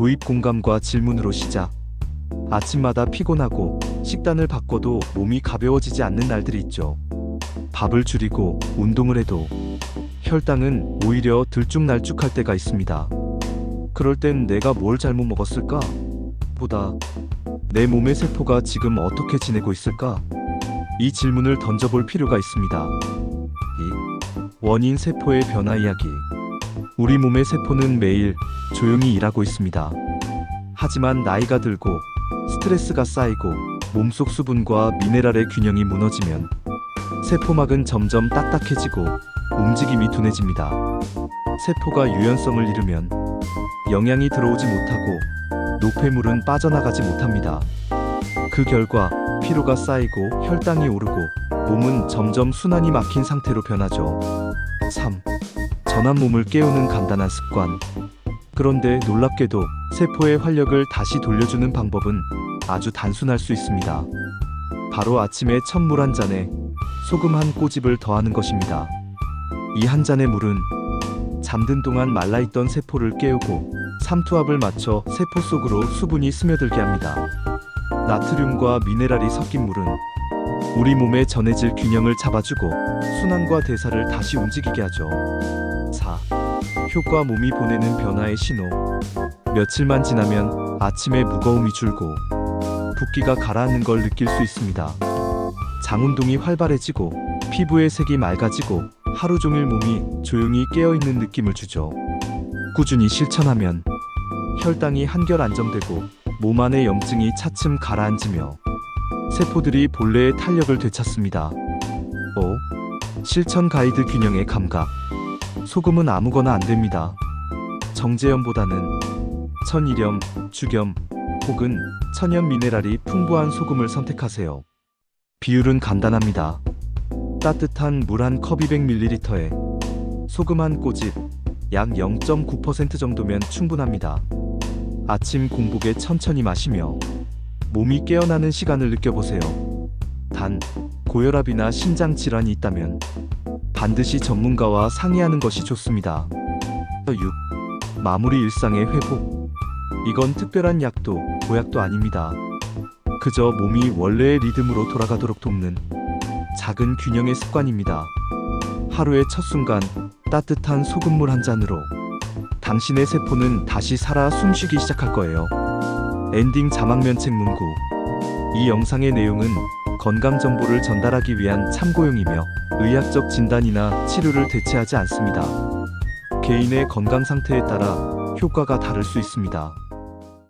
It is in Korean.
도입 공감과 질문으로 시작. 아침마다 피곤하고 식단을 바꿔도 몸이 가벼워지지 않는 날들이 있죠. 밥을 줄이고 운동을 해도 혈당은 오히려 들쭉날쭉할 때가 있습니다. 그럴 땐 내가 뭘 잘못 먹었을까? 보다 내 몸의 세포가 지금 어떻게 지내고 있을까? 이 질문을 던져볼 필요가 있습니다. 2. 원인 세포의 변화 이야기. 우리 몸의 세포는 매일 조용히 일하고 있습니다. 하지만 나이가 들고 스트레스가 쌓이고 몸속 수분과 미네랄의 균형이 무너지면 세포막은 점점 딱딱해지고 움직임이 둔해집니다. 세포가 유연성을 잃으면 영양이 들어오지 못하고 노폐물은 빠져나가지 못합니다. 그 결과 피로가 쌓이고 혈당이 오르고 몸은 점점 순환이 막힌 상태로 변하죠. 3. 전한 몸을 깨우는 간단한 습관. 그런데 놀랍게도 세포의 활력을 다시 돌려주는 방법은 아주 단순할 수 있습니다. 바로 아침에 첫물한 잔에 소금 한 꼬집을 더하는 것입니다. 이 한 잔의 물은 잠든 동안 말라있던 세포를 깨우고 삼투압을 맞춰 세포 속으로 수분이 스며들게 합니다. 나트륨과 미네랄이 섞인 물은 우리 몸의 전해질 균형을 잡아주고 순환과 대사를 다시 움직이게 하죠. 4. 효과 몸이 보내는 변화의 신호. 며칠만 지나면 아침에 무거움이 줄고 붓기가 가라앉는 걸 느낄 수 있습니다. 장 운동이 활발해지고 피부의 색이 맑아지고 하루 종일 몸이 조용히 깨어있는 느낌을 주죠. 꾸준히 실천하면 혈당이 한결 안정되고 몸 안의 염증이 차츰 가라앉으며 세포들이 본래의 탄력을 되찾습니다. 5. 실천 가이드 균형의 감각. 소금은 아무거나 안 됩니다. 정제염보다는 천일염, 죽염 혹은 천연 미네랄이 풍부한 소금을 선택하세요. 비율은 간단합니다. 따뜻한 물 한 컵 200ml에 소금 한 꼬집 약 0.9% 정도면 충분합니다. 아침 공복에 천천히 마시며 몸이 깨어나는 시간을 느껴보세요. 단, 고혈압이나 심장 질환이 있다면 반드시 전문가와 상의하는 것이 좋습니다. 6. 마무리 일상의 회복. 이건 특별한 약도 보약도 아닙니다. 그저 몸이 원래의 리듬으로 돌아가도록 돕는 작은 균형의 습관입니다. 하루의 첫 순간 따뜻한 소금물 한 잔으로 당신의 세포는 다시 살아 숨쉬기 시작할 거예요. 엔딩 자막면 책 문구. 이 영상의 내용은 건강 정보를 전달하기 위한 참고용이며 의학적 진단이나 치료를 대체하지 않습니다. 개인의 건강 상태에 따라 효과가 다를 수 있습니다.